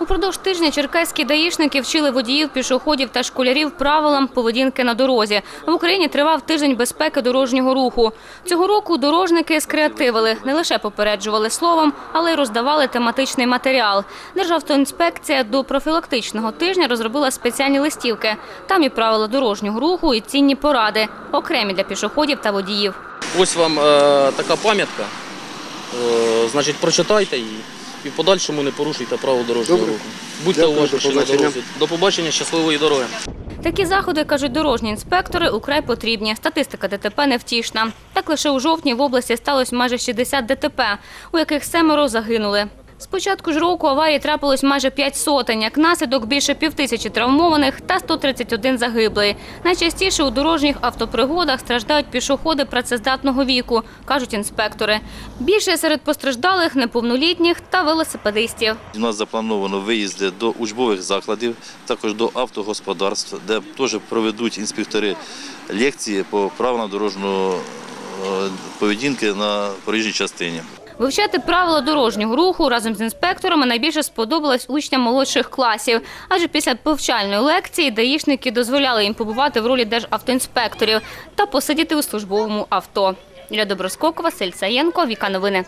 Упродовж тижня черкаські даїшники вчили водіїв, пішоходів та школярів правилам поведінки на дорозі. В Україні тривав тиждень безпеки дорожнього руху. Цього року дорожники скреативили, не лише попереджували словом, але й роздавали тематичний матеріал. Державтоінспекція до профілактичного тижня розробила спеціальні листівки. Там і правила дорожнього руху, і цінні поради, окремі для пішоходів та водіїв. Ось вам е, така пам'ятка. Е, значить, прочитайте її і в подальшому не порушуйте правил дорожнього Добре. руху. Будьте Дякую, уважніші до на побачення. дорозі. До побачення, щасливої дороги. Такі заходи, кажуть дорожні інспектори, украй потрібні. Статистика ДТП невтішна. Так лише у жовтні в області сталося майже 60 ДТП, у яких семеро загинули. З початку ж року аварії трапилось майже 5 сотень, як наслідок більше півтисячі травмованих та 131 загиблий. Найчастіше у дорожніх автопригодах страждають пішоходи працездатного віку, кажуть інспектори. Більше серед постраждалих неповнолітніх та велосипедистів. У нас заплановано виїзди до учбових закладів, також до автогосподарств, де теж проведуть інспектори лекції по правилам дорожнього е, поведінки на проїжджій частині. Вивчати правила дорожнього руху разом з інспекторами найбільше сподобалось учням молодших класів. Адже після повчальної лекції даїшники дозволяли їм побувати в ролі державтоінспекторів та посидіти у службовому авто. Іля Доброскокова, Сельцаєнко, Віка Новини.